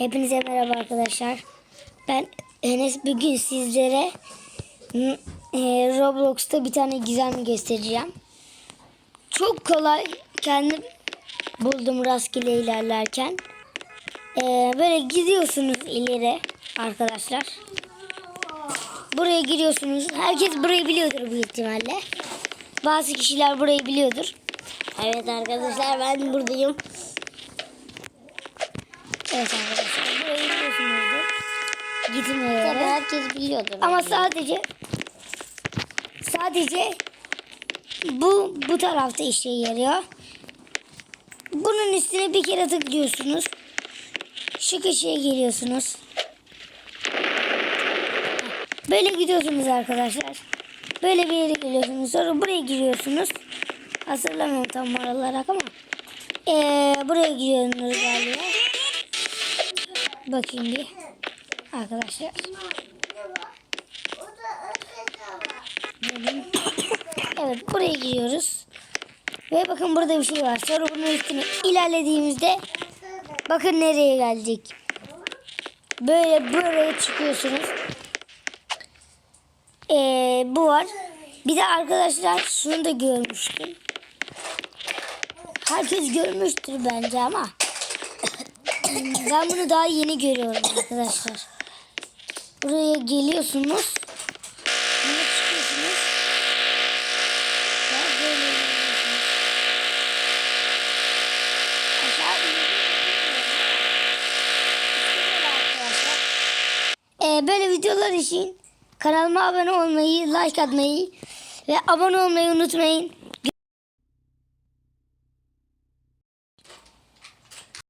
Hepinize merhaba arkadaşlar. Ben Enes bugün sizlere e, Roblox'ta bir tane gizem göstereceğim. Çok kolay kendim buldum rastgele ilerlerken. E, böyle gidiyorsunuz ileri arkadaşlar. Buraya giriyorsunuz. Herkes burayı biliyordur büyük ihtimalle. Bazı kişiler burayı biliyordur. Evet arkadaşlar ben buradayım. Evet arkadaşlar burayı biliyorsunuzdur. Gitmeye Tabii herkes biliyordur. Ama sadece sadece bu bu tarafta işe yarıyor. Bunun üstüne bir kere tıklıyorsunuz. Şu köşeye geliyorsunuz. Böyle gidiyorsunuz arkadaşlar. Böyle bir yere geliyorsunuz. Sonra buraya giriyorsunuz. Hatırlamıyorum tam olarak ama. Ee, buraya giriyorsunuz galiba. Bakayım bir. Arkadaşlar. Evet buraya giriyoruz. Ve bakın burada bir şey var. Sonra bunun üstüne ilerlediğimizde bakın nereye geldik. Böyle buraya çıkıyorsunuz. Ee, bu var. Bir de arkadaşlar şunu da görmüştüm. Herkes görmüştür bence ama. Ben bunu daha yeni görüyorum arkadaşlar. Buraya geliyorsunuz. Ee, böyle videolar için kanalıma abone olmayı, like atmayı ve abone olmayı unutmayın.